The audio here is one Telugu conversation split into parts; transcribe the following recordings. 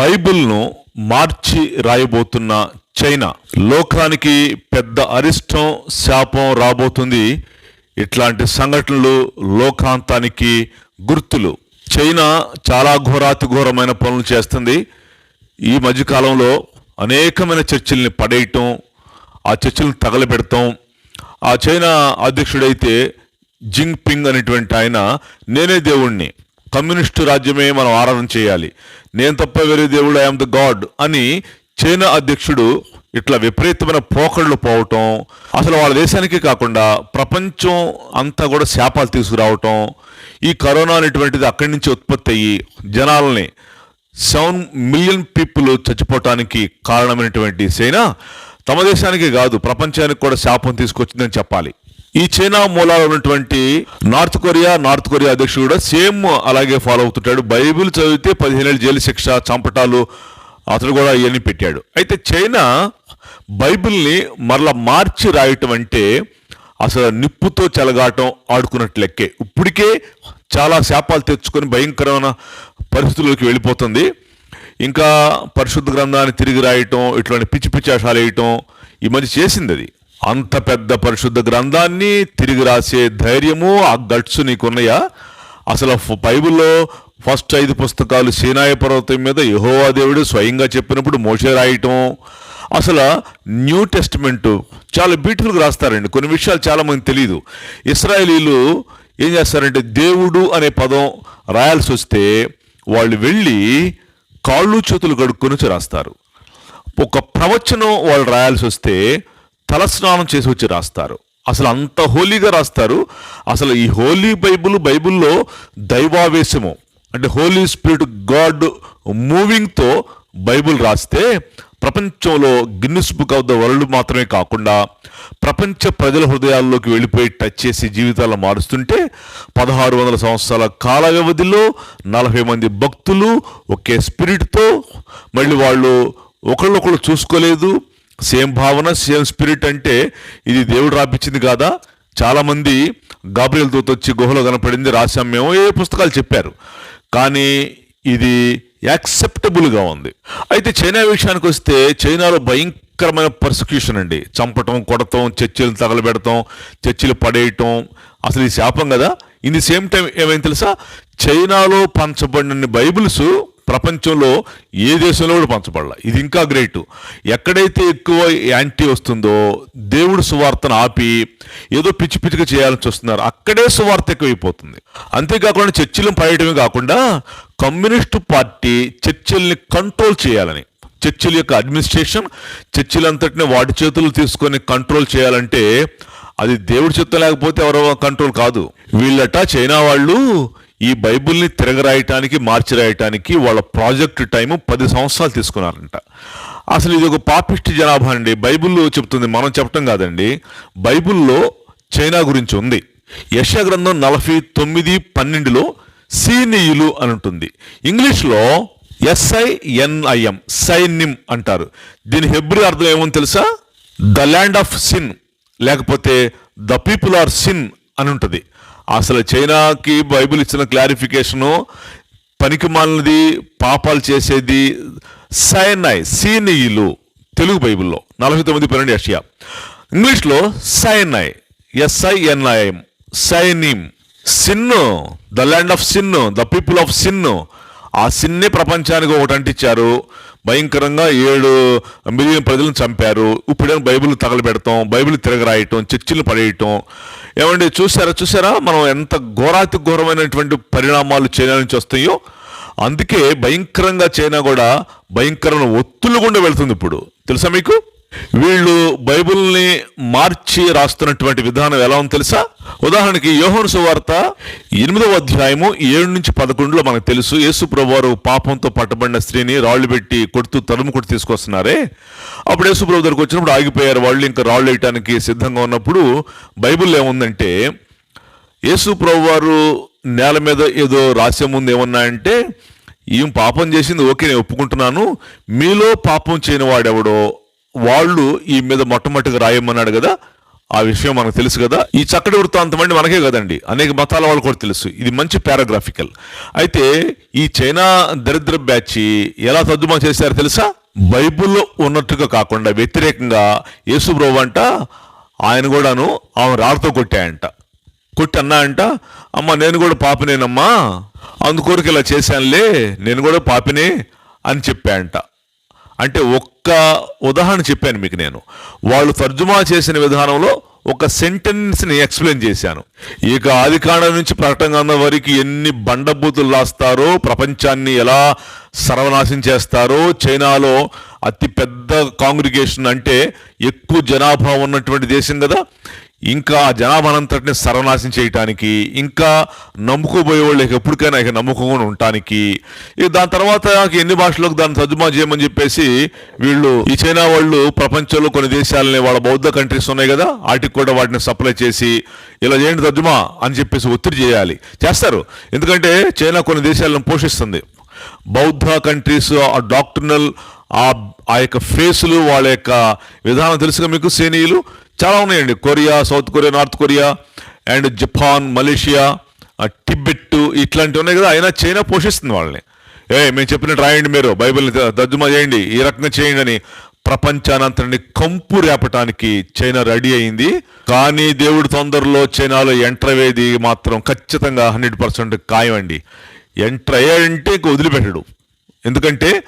బైబిల్ను మార్చి రాయబోతున్న చైనా. లోకానికి పెద్ద అరిష్టం శాపం రాబోతుంది. ఇట్లాంటి సంఘటనలు లోకాంతానికి గుర్తులు. చైనా చాలా ఘోరాతి ఘోరమైన పనులు చేస్తుంది. ఈ మధ్యకాలంలో అనేకమైన చర్చిల్ని పడేయటం ఆ చర్చిలను తగలబెడతాం. ఆ చైనా అధ్యక్షుడైతే జింగ్పింగ్ అనేటువంటి ఆయన నేనే దేవుణ్ణి. కమ్యూనిస్టు రాజ్యమే మనం ఆరాధన చేయాలి. నేను తప్ప వేరే దేవుడు ఐఎమ్ ద గాడ్ అని చైనా అధ్యక్షుడు ఇట్లా విపరీతమైన పోకళ్ళు పోవటం అసలు వాళ్ళ దేశానికి కాకుండా ప్రపంచం అంతా కూడా శాపాలు తీసుకురావటం ఈ కరోనా అనేటువంటిది అక్కడి నుంచి ఉత్పత్తి అయ్యి జనాలని సెవెన్ మిలియన్ పీపుల్ చచ్చిపోవటానికి కారణమైనటువంటి చైనా తమ దేశానికి కాదు ప్రపంచానికి కూడా శాపం తీసుకొచ్చిందని చెప్పాలి. ఈ చైనా మూలాలు ఉన్నటువంటి నార్త్ కొరియా నార్త్ కొరియా అధ్యక్షుడు కూడా సేమ్ అలాగే ఫాలో అవుతుంటాడు. బైబిల్ చదివితే పదిహేనేళ్ళు జైలు శిక్ష చంపటాలు అతను కూడా ఇవన్నీ పెట్టాడు. అయితే చైనా బైబిల్ని మరలా మార్చి రాయటం అంటే అసలు నిప్పుతో చెలగాటం ఆడుకున్నట్టు లెక్కే. ఇప్పటికే చాలా శాపాలు తెచ్చుకొని భయంకరమైన పరిస్థితుల్లోకి వెళ్ళిపోతుంది. ఇంకా పరిశుద్ధ గ్రంథాన్ని తిరిగి రాయటం ఇట్లాంటి పిచ్చి పిచ్చి వేషాలు వేయటం ఈ మధ్య చేసింది అది. అంత పెద్ద పరిశుద్ధ గ్రంథాన్ని తిరిగి రాసే ధైర్యము ఆ గట్స్ నీకున్నాయా? అసలు ఫ- బైబిల్లో ఫస్ట్ ఐదు పుస్తకాలు సీనాయ పర్వతం మీద యెహోవా దేవుడు స్వయంగా చెప్పినప్పుడు మోషే రాయటం. అసలు న్యూ టెస్ట్మెంట్ చాలా బ్యూటిఫుల్గా రాస్తారండి. కొన్ని విషయాలు చాలా మంది తెలియదు ఇస్రాయలీలు ఏం చేస్తారంటే దేవుడు అనే పదం రాయాల్సి వస్తే వాళ్ళు వెళ్ళి కాళ్ళు చేతులు కడుక్కొని వచ్చి రాస్తారు. ఒక ప్రవచనం వాళ్ళు రాయాల్సి వస్తే తలస్నానం చేసి వచ్చి రాస్తారు. అసలు అంత హోలీగా రాస్తారు. అసలు ఈ హోలీ బైబిల్ బైబిల్లో దైవావేశము అంటే హోలీ స్పిరిట్ గాడ్ మూవింగ్తో బైబిల్ రాస్తే ప్రపంచంలో Guinness Book of the World మాత్రమే కాకుండా ప్రపంచ ప్రజల హృదయాల్లోకి వెళ్ళిపోయి టచ్ చేసి జీవితాలను మారుస్తుంటే పదహారు వందల సంవత్సరాల కాల వ్యవధిలో నలభై మంది భక్తులు ఒకే స్పిరిట్తో మళ్ళీ వాళ్ళు ఒకళ్ళొకళ్ళు చూసుకోలేదు. సేమ్ భావన సేమ్ స్పిరిట్ అంటే ఇది దేవుడు రాపించింది కాదా? చాలామంది గాబ్రియల్ దూత వచ్చి గుహలో కనపడింది రాశాం మేము ఏ పుస్తకాలు చెప్పారు. కానీ ఇది యాక్సెప్టబుల్గా ఉంది. అయితే చైనా విషయానికి వస్తే చైనాలో భయంకరమైన పర్సిక్యూషన్ అండి. చంపటం కొడటం చర్చిలు తగలబెడతాం చర్చిలు పడేయటం అసలు ఈ శాపం కదా? ఇన్ ది సేమ్ టైం ఏమైంది తెలుసా? చైనాలో పంచబడిన బైబిల్స్ ప్రపంచంలో ఏ దేశంలో కూడా పంచబడాల. ఇది ఇంకా గ్రేట్. ఎక్కడైతే ఎక్కువ యాంటీ వస్తుందో దేవుడు సువార్తను ఆపి ఏదో పిచ్చి పిచ్చిగా చేయాలని చూస్తున్నారు అక్కడే సువార్త ఎక్కువైపోతుంది. అంతేకాకుండా చర్చిలను పడేయడమే కాకుండా కమ్యూనిస్టు పార్టీ చర్చిల్ని కంట్రోల్ చేయాలని చర్చిల యొక్క అడ్మినిస్ట్రేషన్ చర్చిలంతటిని వాటి చేతులు తీసుకొని కంట్రోల్ చేయాలంటే అది దేవుడి చిత్తం లేకపోతే ఎవరో కంట్రోల్ కాదు. వీళ్ళట చైనా వాళ్ళు ఈ బైబిల్ని తిరగరాయటానికి మార్చి రాయటానికి వాళ్ళ ప్రాజెక్ట్ టైము పది సంవత్సరాలు తీసుకున్నారంట. అసలు ఇది ఒక పాపిష్టి జనాభా అండి. బైబిల్లో చెప్తుంది మనం చెప్పటం కాదండి. బైబిల్లో చైనా గురించి ఉంది. యశ గ్రంథం నలభై తొమ్మిది పన్నెండులో సీనియులు అని ఉంటుంది. ఇంగ్లీష్లో ఎస్ఐఎన్ఐఎం సైన్యం అంటారు. దీని హెబ్రి అర్థం ఏమో తెలుసా? ద ల్యాండ్ ఆఫ్ సిన్ లేకపోతే ద పీపుల్ ఆర్ సిన్ అని ఉంటుంది. అసలు చైనాకి బైబిల్ ఇచ్చిన క్లారిఫికేషను పనికి మాలినది పాపాలు చేసేది సైనాయ్ సీనియులు తెలుగు బైబిల్లో. నలభై తొమ్మిది పన్నెండు యషియా ఇంగ్లీష్లో Sinai S I N I M Sinim sin the land of sin the people of sin. ఆ సిన్నే ప్రపంచానికి ఒకటి అంటించారు. భయంకరంగా ఏడు మిలియన్ ప్రజలను చంపారు. ఇప్పుడేమో బైబిల్ తగలబెడతాం బైబిల్ తిరగరాయటం చర్చిలు పడేయటం. ఏమండి చూసారా చూసారా మనం ఎంత ఘోరాతి ఘోరమైనటువంటి పరిణామాలు చైనా నుంచి వస్తాయో అందుకే భయంకరంగా చైనా కూడా భయంకరమైన ఒత్తులు గుండా వెళ్తుంది ఇప్పుడు. తెలుసా మీకు? వీళ్ళు బైబిల్ని మార్చి రాస్తున్నటువంటి విధానం ఎలా ఉందో తెలుసా? ఉదాహరణకి యోహోను సువార్త ఎనిమిదవ అధ్యాయము ఏడు నుంచి పదకొండులో మనకు తెలుసు. యేసు ప్రభువారు పాపంతో పట్టబడిన స్త్రీని రాళ్ళు పెట్టి కొడుతూ తరుము కొట్టి తీసుకొస్తున్నారే. అప్పుడు యేసు ప్రభు దగ్గరకు వచ్చినప్పుడు ఆగిపోయారు. వాళ్ళు ఇంకా రాళ్ళు వేయటానికి సిద్ధంగా ఉన్నప్పుడు బైబిల్ ఏముందంటే యేసు ప్రభువారు నేల మీద ఏదో రాసే ముందు ఏమన్నా అంటే ఈమె పాపం చేసింది ఓకే నేను ఒప్పుకుంటున్నాను. మీలో పాపం చేయని వాడెవడో వాళ్ళు ఈ మీద మొట్టమొదటిగా రాయమన్నాడు కదా ఆ విషయం మనకు తెలుసు కదా. ఈ చక్కటి వృత్తాంతం అండి మనకే కదండి. అనేక మతాల వాళ్ళు కూడా తెలుసు. ఇది మంచి పారాగ్రాఫికల్. అయితే ఈ చైనా దరిద్ర బ్యాచ్ ఎలా తద్దుమా చేశారో తెలుసా? బైబిల్లో ఉన్నట్టుగా కాకుండా వ్యతిరేకంగా యేసుబ్రవ్వ అంట ఆయన కూడాను ఆమె రాళ్ళతో కొట్టాయంట. కొట్టి అన్నా అంట అమ్మ నేను కూడా పాపినేనమ్మా. అందుకోరికి ఇలా చేశానులే నేను కూడా పాపినే అని చెప్పాయంట. అంటే ఒక్క ఉదాహరణ చెప్పాను మీకు నేను. వాళ్ళు తర్జుమా చేసిన విధానంలో ఒక సెంటెన్స్ని ఎక్స్ప్లెయిన్ చేశాను. ఇక ఆదికాండం నుంచి ప్రకటన గ్రంథం వరకు ఎన్ని బండబూతులు రాస్తారో ప్రపంచాన్ని ఎలా సర్వనాశం చేస్తారో చైనాలో అతి పెద్ద కాంగ్రిగేషన్ అంటే ఎక్కువ జనాభా ఉన్నటువంటి దేశం కదా. ఇంకా జనాభానంతటిని సర్వనాశం చేయటానికి ఇంకా నమ్ముకోబోయే వాళ్ళకి ఎప్పటికైనా ఇక నమ్ముకోకుండా ఉండటానికి ఇక దాని తర్వాత ఎన్ని భాషలకు దాన్ని తర్జుమా చేయమని చెప్పేసి వీళ్ళు ఈ చైనా వాళ్ళు ప్రపంచంలో కొన్ని దేశాలని వాళ్ళ బౌద్ధ కంట్రీస్ ఉన్నాయి కదా వాటికి కూడా వాటిని సప్లై చేసి ఇలా చేయండి తర్జుమా అని చెప్పేసి ఒత్తిడి చేయాలి. చేస్తారు. ఎందుకంటే చైనా కొన్ని దేశాలను పోషిస్తుంది. బౌద్ధ కంట్రీస్ ఆ డాక్టర్నల్ ఆ ఆ యొక్క ఫేసులు వాళ్ళ యొక్క విధానం తెలుసుగా మీకు సేనీయులు చాలా ఉన్నాయండి. Korea South Korea North Korea and Japan Malaysia Tibet ఇట్లాంటివి ఉన్నాయి కదా. అయినా చైనా పోషిస్తుంది వాళ్ళని. ఏ మేము చెప్పినట్టు రాయండి మీరు. బైబిల్ని దద్దుమా చేయండి. ఈ రకంగా చేయండి అని ప్రపంచానంతటిని కంపు రేపటానికి చైనా రెడీ అయింది. కానీ దేవుడు తొందరలో చైనాలో ఎంటర్ అయ్యేది మాత్రం ఖచ్చితంగా హండ్రెడ్ పర్సెంట్ ఖాయం అండి ఎంటర్ అయ్యాడంటే ఇంక వదిలిపెట్టడు. ఎందుకంటే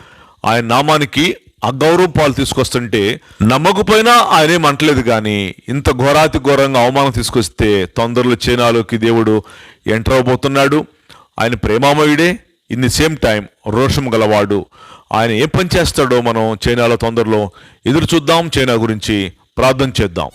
ఆయన నామానికి అగౌరవం పాలు తీసుకొస్తుంటే నమ్మకపోయినా ఆయనేం అంటలేదు కానీ ఇంత ఘోరాతి ఘోరంగా అవమానం తీసుకొస్తే తొందరలో చైనాలోకి దేవుడు ఎంటర్ అవబోతున్నాడు. ఆయన ప్రేమామయుడే. ఇన్ ది సేమ్ టైం రోషం గలవాడు. ఆయన ఏం పని చేస్తాడో మనం చైనాలో తొందరలో ఎదురు చూద్దాం. చైనా గురించి ప్రార్థన చేద్దాం.